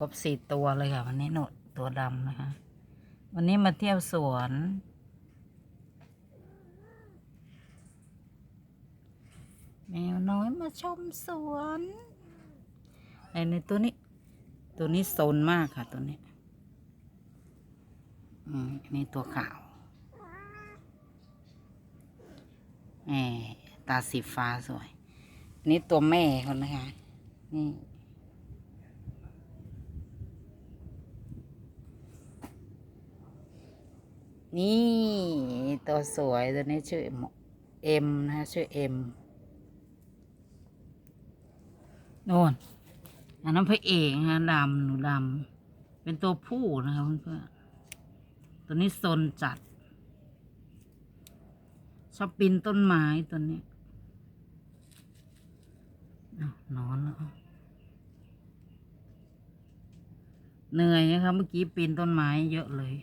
ครบสี่ตัวเลยค่ะ วันนี้หนดตัวดำนะคะ วันนี้มาเที่ยวสวน แมวน้อยมาชมสวนไอ้ในตัวนี้ ตัวนี้โซนมากค่ะตัวนี้อืมนี่ตัวขาวแหมตาสีฟ้าสวยนนี้ตัวแม่คนนะคะ นี่ นี่ตัวสวยตัวนี้ชื่อเอ็มนะคะชื่อเอ็มโน่นอันนั้นพระเอกนะดำหนูดำเป็นตัวผู้นะคะเพื่อนๆตัวนี้ซนจัด ชอบปีนต้นไม้ตัวนี้นอนแล้วเหนื่อยนะคะเมื่อกี้ปีนต้นไม้เยอะเลย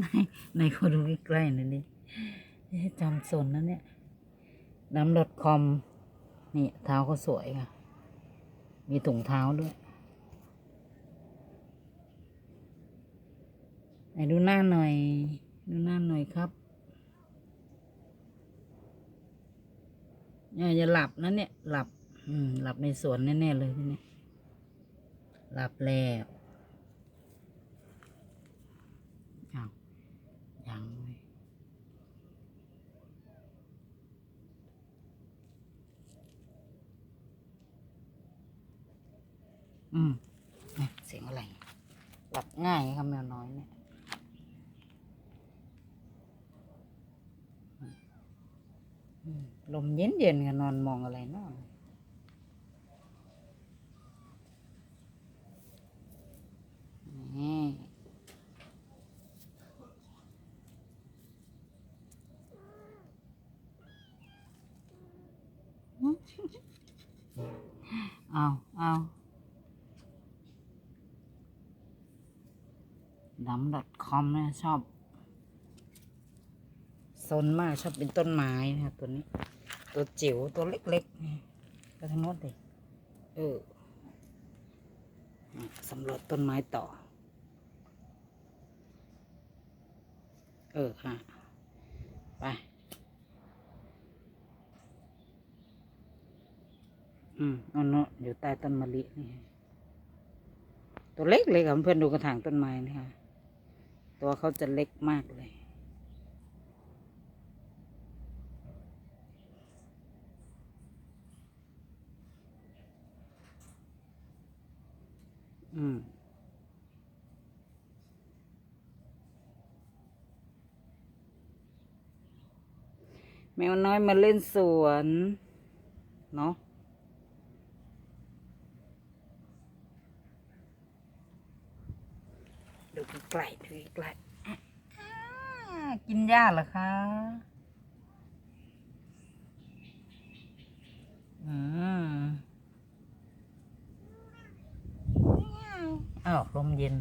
ในในคนดูใกล้ๆหน่อยนี่จำสนนะเนี่ยน้ำดอทคอมนี่เท้าเขาสวยค่ะ มีถุงเท้าด้วยไหนดูหน้าหน่อย ดูหน้าหน่อยครับอย่อย่าหลับนะเนี่ย หลับ อืม หลับในสวนแน่ๆเลยทีนี้หลับแล้วอ้าวยังเว้ย อืมเนี่ยเสียงอะไร หลับง่ายครับแมวน้อยเนี่ยอืมลมเย็นเย็นๆกันนอนมองอะไรเนอนนี่เอาเอา ดำ .com นะชอบซนมากชอบเป็นต้นไม้นะตัวนี้ ตัวจิ๋วตัวเล็กๆนี่ไปทางโน้นดิเออสำรวจต้นไม้ต่อ เออค่ะไป อืมอาเนาะอยู่ใต้ต้นมะลินี่ตัวเล็กเลยค่ะเพื่อนดูกระถางต้นไม้นี่ค่ะ ตัวเขาจะเล็กมากเลย อืมแมวน้อยมาเล่นสวน เนาะ ดูใกล้ดูใกล้กินหญ้าเหรอคะอืมอ้าวลมเย็น